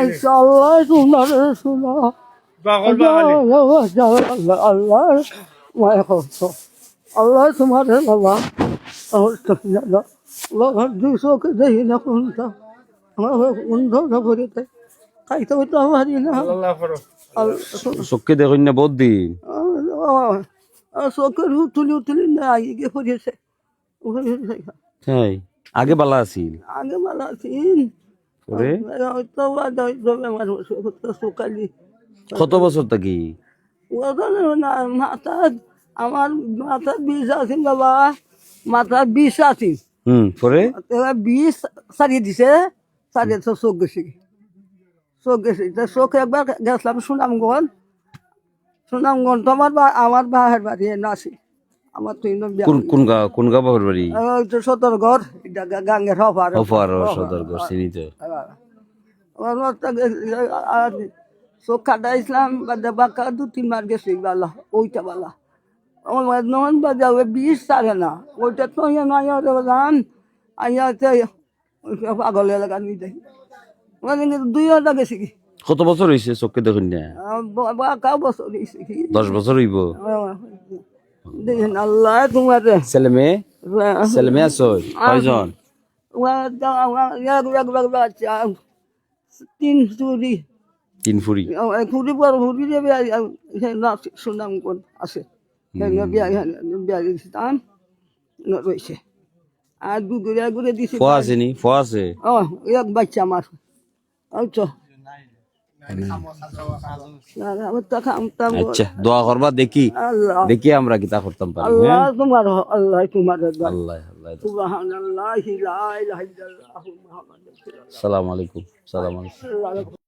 মাশাআল্লাহ তোমার শোনা আল্লাহ আল্লাহ মায়া করছ আল্লাহ তোমার বাবা আল্লাহ দুশোকে দেখি না কোনটা। আমার বন্ধ না করিতে খাইতে হইতে পারি না চোখে দেখুন না বহুত দিন চোখের তুলি তুলি না আগে তাই আগে বালা আছিল। আগে ভালো আছেন কত বছর থাকি মাথার আমার মাথার বিষ আছে বাবা মাথার বিষ আছে। হুম পরে? এবার বিষ সারিয়ে দিছে সারিয়ে তো চোখ গেছে চোখ গেছে তা চোখ একবার গেছিলাম সুনামগঞ্জ। সুনামগঞ্জ তো আমার বা- আমার বাহের বাড়ি নাসি আমার তো ইনো বিয়া। কোন কোন গা কোন গা বাবার বাড়ি? ওই তো গাঙ্গের হফার অফার সদরগড় চিনিতে আমার তো গে- আর বাদে বাঁকা দু তিন মার গেছে বালা ওইটা বালা। আমার নন বাজা ওই বিষ থাকে না ওইটা তো ইয়ে গান। আইয়া পাগল এলাকা নিয়ে যাই। মানে দুই হাজার গেছে কি? কত বছর হয়েছে চোখে দেখুন না? বাঁকা বছর হয়েছে কি? দশ বছর হইব। দেখেন আল্লাহ তোমার। ছেলে মেয়ে? ছেলে মেয়ে আছো কয়জন? তিন চুরি তিন ফুরি ঘুরি পর ঘুরি যাবে সুনাম কোন আছে দিতাম রয়েছে। আর দু ঘুরে ঘুরে দিছি ফোয়া আছে নি? ফোয়া আছে? ও এক বাচ্চা আমার। ওই তো আমার তো খামতাম আচ্ছা দোয়া করবা দেখি আল্লাহ। দেখি আমরা কিতা করতাম পারি আল্লাহ হ্যাঁ তোমার আল্লাহ তোমার আল্লাহ আল্লাহ সুবহানাল্লাহ লা ইলাহা ইল্লাল্লাহ মুহাম্মাদুর রাসূলুল্লাহ। সালাম আলাইকুম সালাম আলাইকুম। সাল্লাল্লাহু